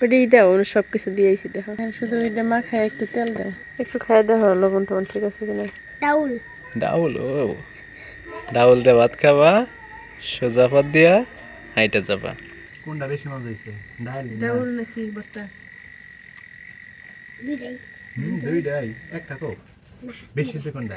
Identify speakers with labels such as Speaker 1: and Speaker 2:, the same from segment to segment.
Speaker 1: ওটাই দাও সব কিছু দিয়েছি দেখো।
Speaker 2: হ্যাঁ, শুধু ওইটা মাখায় একটু তেল দাও।
Speaker 1: একটু খাই দেখো লবণ টবণ ঠিক আছে কিনা।
Speaker 3: ডাউল।
Speaker 4: ডাউল ও। ডাউল দিয়ে ভাত খাবা সোজা পথ দিয়া হাইটা যাবা। কোনটা বেশি মজা হয়েছে ডাল
Speaker 2: ডাউল নাকি বর্তা
Speaker 3: দুইটাই।
Speaker 4: হুম দুইটাই। একটা তো বেশি হয়েছে কোনটা?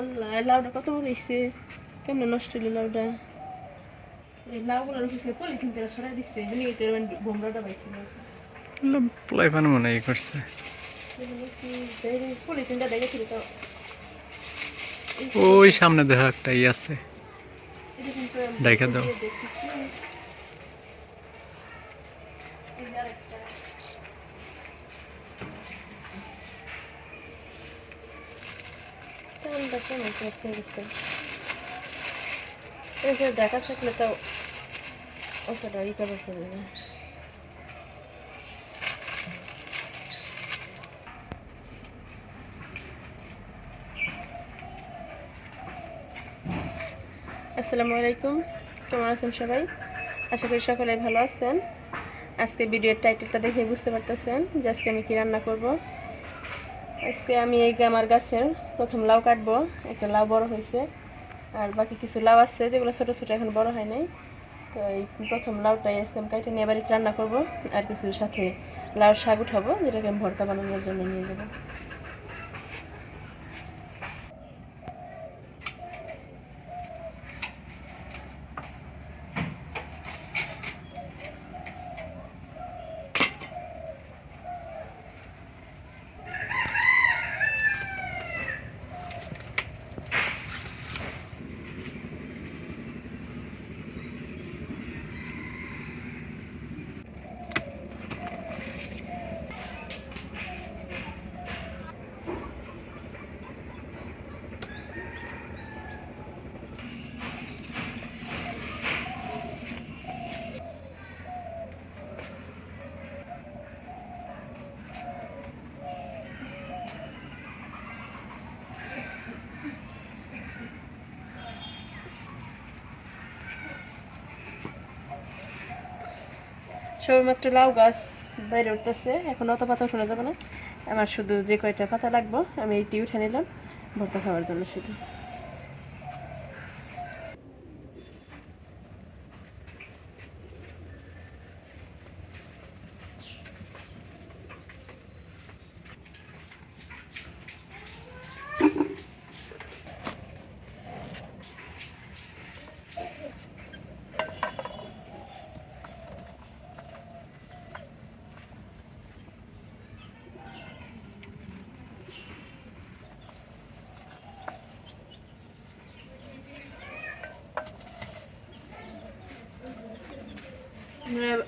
Speaker 1: আল্লাহ লাউটা কত বড় হয়েছে কেমন নষ্ট হইল লাউটা এই লাউগুলো রুখেছে পলিথিন থেকে সরাই দিচ্ছে এমনি এটা বোমরাটা পাইছিল
Speaker 4: পোলাই মনে হয় করছে।
Speaker 1: পলিথিনটা দেখেছিল তো।
Speaker 4: ওই সামনে দেখো একটা ই আছে। দেখা দাও
Speaker 1: দেখেছি। এই যে আরেকটা। তেলটা কেমন গেছে। দেখা থাকলে তো অতটা ই করা যাবে না। আসসালামু আলাইকুম, কেমন আছেন সবাই? আশা করি সকলে ভালো আছেন। আজকে ভিডিওর টাইটেলটা দেখে বুঝতে পারতেছেন যে আজকে আমি কী রান্না করব। আজকে আমি এই আমার গাছের প্রথম লাউ কাটবো, একটা লাউ বড় হয়েছে। আর বাকি কিছু লাউ আছে, যেগুলো ছোটো ছোটো এখন বড় হয় নাই। তো এই প্রথম লাউটাই আসতে আমি কাটে নিয়ে বাড়িতে রান্না করব, আর কিছু সাথে লাউ শাক উঠাবো, যেটাকে আমি ভর্তা বানানোর জন্য নিয়ে যাব। সবেমাত্র লাউ গাছ বাইরে উঠতেছে। এখন অত পাতা উঠানো যাবে না। আমার শুধু যে কয়টা পাতা লাগবো, আমি এইটি উঠে নিলাম, ভর্তা খাওয়ার জন্য শুধু।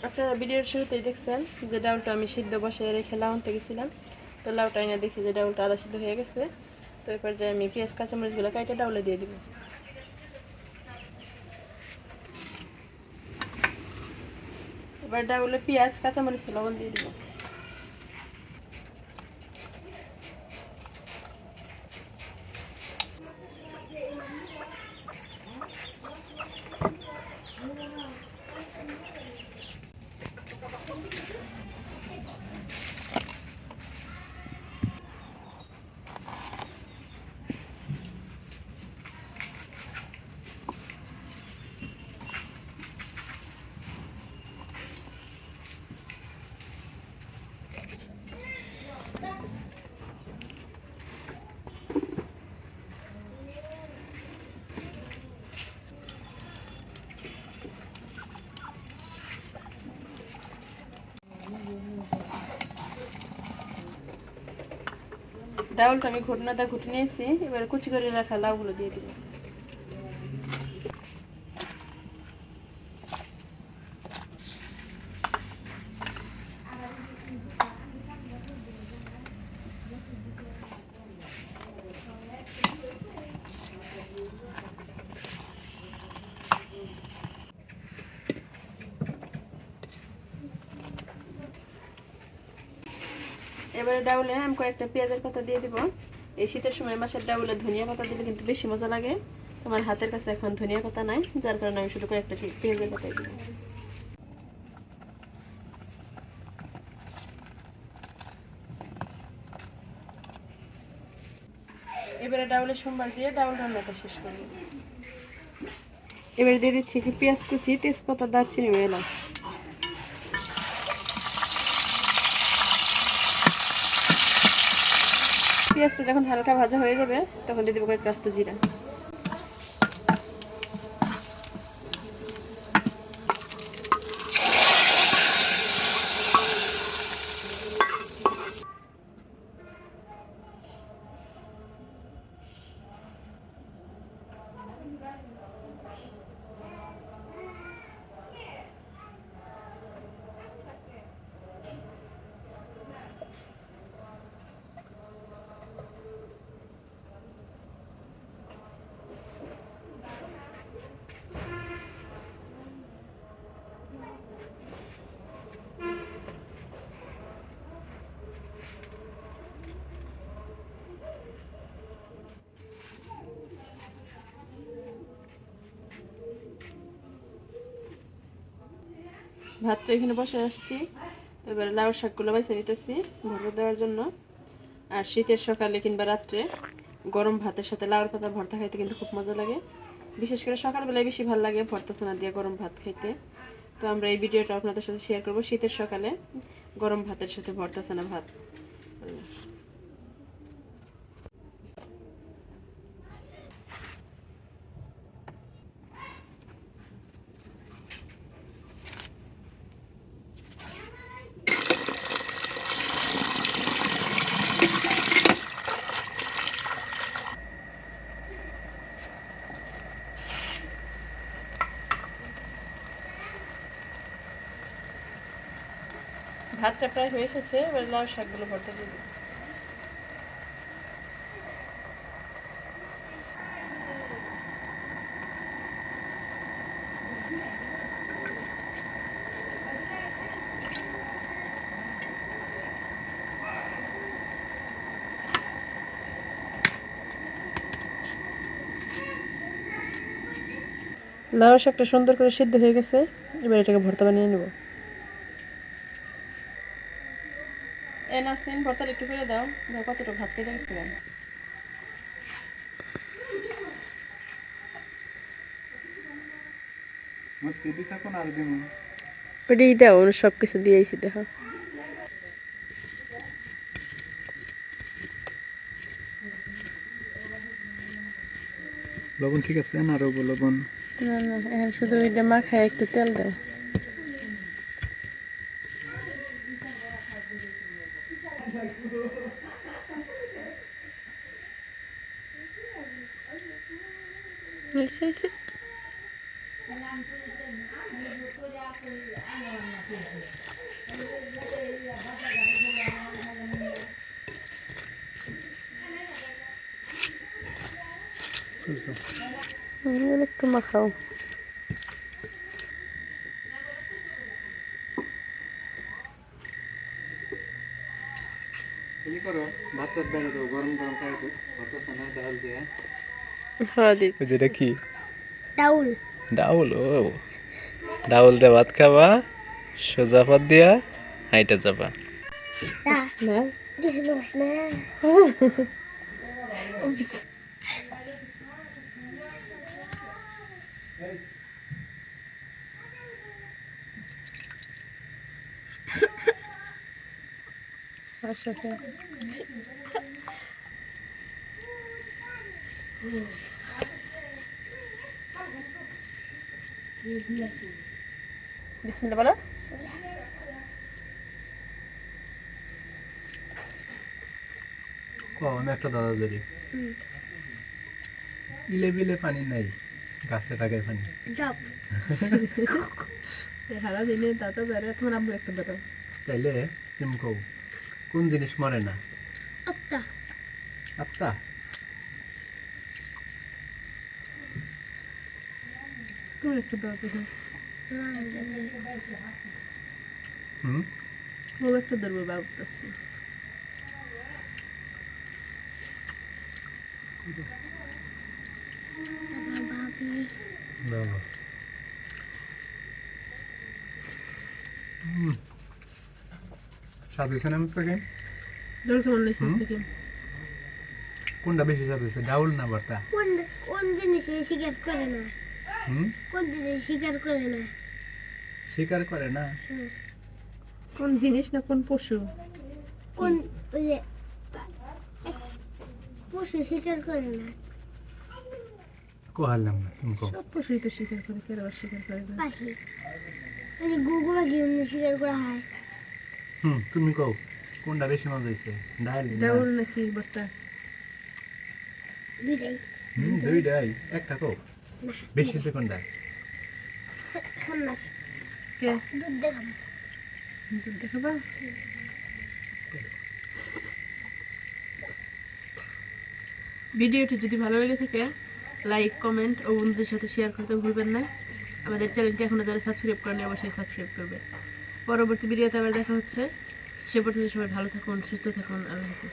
Speaker 1: আপনারা ভিডিওর শুরুতেই দেখছেন যে ডাউলটা আমি সিদ্ধ বসে রেখে লাউনতে গেছিলাম। তো লাউটা এনে দেখি যে ডাউলটা আদা সিদ্ধ হয়ে গেছে। তো এরপর যে আমি পেঁয়াজ, কাঁচামরিচগুলো কাইটা ডাউলে দিয়ে দিব। এবার ডাউলে পেঁয়াজ, কাঁচামরিচ লবণ দিয়ে দিব। ডাউলটা আমি ঘটনাটা ঘুটে নিয়েছি এবার কুচি করে রাখা লাউগুলো দিয়ে দিব। এবারে ডাউলে আমি কয়েকটা পেঁয়াজের পাতা দিয়ে দিব। এই শীতের সময় মাসের ডাউলে ধনিয়া পাতা দিলে কিন্তু বেশি মজা লাগে। তোমার হাতের কাছে এখন ধনিয়া পাতা নাই, যার কারণে আমি শুধু কয়েকটা পেঁয়াজের পাতা দিব। এবারে ডাউলে সোমবার দিয়ে ডাউল রান্নাটা শেষ করব। এবারে দিয়ে দিচ্ছি পেঁয়াজ কুচি, তেজপাতা, দারচিনি এলাচ। পেঁয়াজটা যখন হালকা ভাজা হয়ে যাবে তখন দিয়ে দেবো কয়েকটা রাস্তা জিরা। ভাতটা এখানে বসে আসছি। এবার লাউ শাকগুলো বাইছে নিতেছি ভর্তা দেওয়ার জন্য। আর শীতের সকালে কিংবা রাত্রে গরম ভাতের সাথে লাউর পাতা ভর্তা খাইতে কিন্তু খুব মজা লাগে। বিশেষ করে সকালবেলায় বেশি ভালো লাগে ভর্তা ছানা দিয়ে গরম ভাত খাইতে। তো আমরা এই ভিডিওটা আপনাদের সাথে শেয়ার করব শীতের সকালে গরম ভাতের সাথে ভর্তা ছানা ভাত। ভাতটা প্রায় হয়ে এসেছে, এবার লাউ শাকগুলো ভর্তা দিয়ে লাউ শাকটা সুন্দর করে সিদ্ধ হয়ে গেছে, এবার এটাকে ভর্তা বানিয়ে নেব। এ নাসিন ভর্তাটা একটু করে দাও। দাও কতটা ভাত কেটে গেছিলাম ওটাই দাও সব কিছু দিয়েছি দেখো।
Speaker 4: লবণ ঠিক আছে না আরও লবণ?
Speaker 2: না না এখন শুধু ওইটা মাখায় একটু তেল দাও।
Speaker 1: হয়েছে হয়েছে হুম, একটু
Speaker 4: করো ভাত বেড়ে দাও গরম গরম খাই তো ভাত ডাল দিয়ে।
Speaker 1: হ্যাঁ দিদি
Speaker 4: যেটা কি?
Speaker 3: ডাউল।
Speaker 4: ডাউল ও। ডাউল দিয়ে ভাত খাবা সোজা পথ দিয়া হাইটা যাবা।
Speaker 3: না।
Speaker 1: না।
Speaker 3: কিছু লোস না।
Speaker 1: আচ্ছা আচ্ছা
Speaker 5: বিসমিল্লা বলো।
Speaker 4: কম একটা দাদা ধরি। ইলে বিলে পানি নাই গাছে টাকায় পানি।
Speaker 1: হারা দিনে দাদা বেড়ে তোমার আম্মু একটা ধরো।
Speaker 4: তাইলে তুমি কও। কোন জিনিস মরে না?
Speaker 3: আত্তা
Speaker 4: আত্মা?
Speaker 1: তোমার একটা
Speaker 4: হুম?
Speaker 1: ও একটা ধরবো বাবু কাছে
Speaker 3: ভাবি
Speaker 4: বাবা হুম। স্বাদ হয়েছে সেকেন্ড কোনটা বেশি স্বাদ ডাউল না ভর্তা
Speaker 3: কোন কোন জিনিসে স্বীকার করে না?
Speaker 4: হুম?
Speaker 3: কোন জিনিস স্বীকার করে না?
Speaker 4: স্বীকার করে না?
Speaker 1: কোন জিনিস না কোন পশু?
Speaker 3: কোন পশু স্বীকার করে না?
Speaker 4: কোহালাম না তুমি কও।
Speaker 1: সব পশুই তো স্বীকার করে কেন স্বীকার করে না?
Speaker 3: পাখি যে গুগুলা গিয়ে স্বীকার করা হয়
Speaker 4: হুম তুমি কও। কোনটা বেশি মজা হয়েছে ডাল
Speaker 1: নাকি বর্তা
Speaker 3: দুইটাই
Speaker 4: হুম দুইটাই একটা কও। বেশি হয়েছে কোনটা?
Speaker 3: খান না
Speaker 1: কে?
Speaker 3: দুধ দেখাম
Speaker 1: দুধ দেখাবা? ভিডিওটি যদি ভালো লেগে থাকে লাইক কমেন্ট ও বন্ধুদের সাথে শেয়ার করতে ভুলবেন না। আমাদের চ্যানেলটি এখনও যারা সাবস্ক্রাইব করেনি অবশ্যই সাবস্ক্রাইব করবে। পরবর্তী ভিডিওতে আবার দেখা হচ্ছে। সে পর্যন্ত সবাই ভালো থাকুন সুস্থ থাকুন আল্লাহ হাফিজ।